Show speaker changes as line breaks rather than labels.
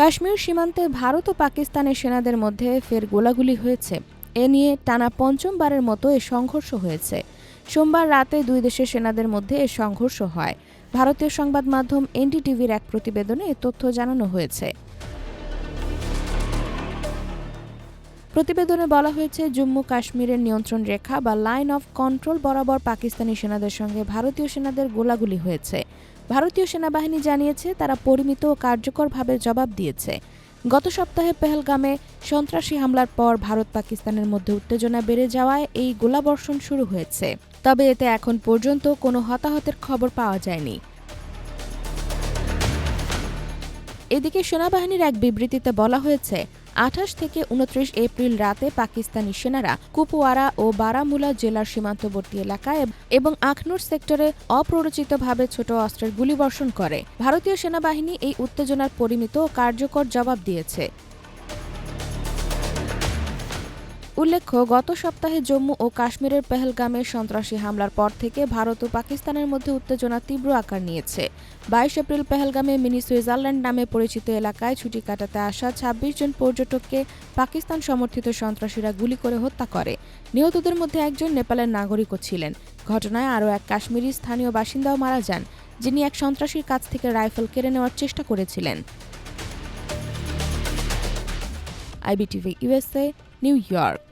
কাশ্মীর সীমান্তে ভারত ও পাকিস্তানের সেনাদের মধ্যে ফের গোলাগুলি হয়েছে। এ নিয়ে টানা পঞ্চমবারের মতো এ সংঘর্ষ হয়েছে। সোমবার রাতে দুই দেশের সেনাদের মধ্যে এ সংঘর্ষ হয়। ভারতীয় সংবাদ মাধ্যম এনডিটিভির এক প্রতিবেদনে এ তথ্য জানানো হয়েছে। প্রতিবেদনে বলা হয়েছে, জম্মু কাশ্মীরের নিয়ন্ত্রণ রেখা বা লাইন অফ কন্ট্রোল বরাবর পাকিস্তানি সেনাদের সঙ্গে ভারতীয় সেনাদের গোলাগুলি হয়েছে। ভারতীয় সেনাবাহিনী জানিয়েছে, তারা পরিমিত ও কার্যকরভাবে জবাব দিয়েছে। গত সপ্তাহে পেহেলগামে সন্ত্রাসী হামলার পর ভারত পাকিস্তানের মধ্যে উত্তেজনা বেড়ে যাওয়ায় এই গোলাবর্ষণ শুরু হয়েছে। তবে এতে এখন পর্যন্ত কোনো হতাহতের খবর পাওয়া যায়নি। এদিকে সেনাবাহিনীর এক বিবৃতিতে বলা হয়েছে আঠাশ থেকে উনত্রিশ এপ্রিল রাতে পাকিস্তানি সেনারা কুপওয়ারা ও বারামুলা জেলার সীমান্তবর্তী এলাকায় এবং আখনুর সেক্টরে অপ্ররোচিতভাবে ছোট অস্ত্রের গুলিবর্ষণ করে। ভারতীয় সেনাবাহিনী এই উত্তেজনার পরিমিত ও কার্যকর জবাব দিয়েছে। উল্লেখ্য, গত সপ্তাহে জম্মু ও কাশ্মীরের পেহেলগামে সন্ত্রাসী হামলার পর থেকে ভারত ও পাকিস্তানের মধ্যে উত্তেজনা তীব্র আকার নিয়েছে। বাইশ এপ্রিল পেহেলগামে মিনি সুইজারল্যান্ড নামে পরিচিত এলাকায় ছুটি কাটাতে আসা ২৬ জন পর্যটককে পাকিস্তান সমর্থিত সন্ত্রাসীরা গুলি করে হত্যা করে। নিহতদের মধ্যে একজন নেপালের নাগরিকও ছিলেন। ঘটনায় আরও এক কাশ্মীরি স্থানীয় বাসিন্দাও মারা যান, যিনি এক সন্ত্রাসীর কাছ থেকে রাইফেল কেড়ে নেওয়ার চেষ্টা করেছিলেন। IBTV USA New York.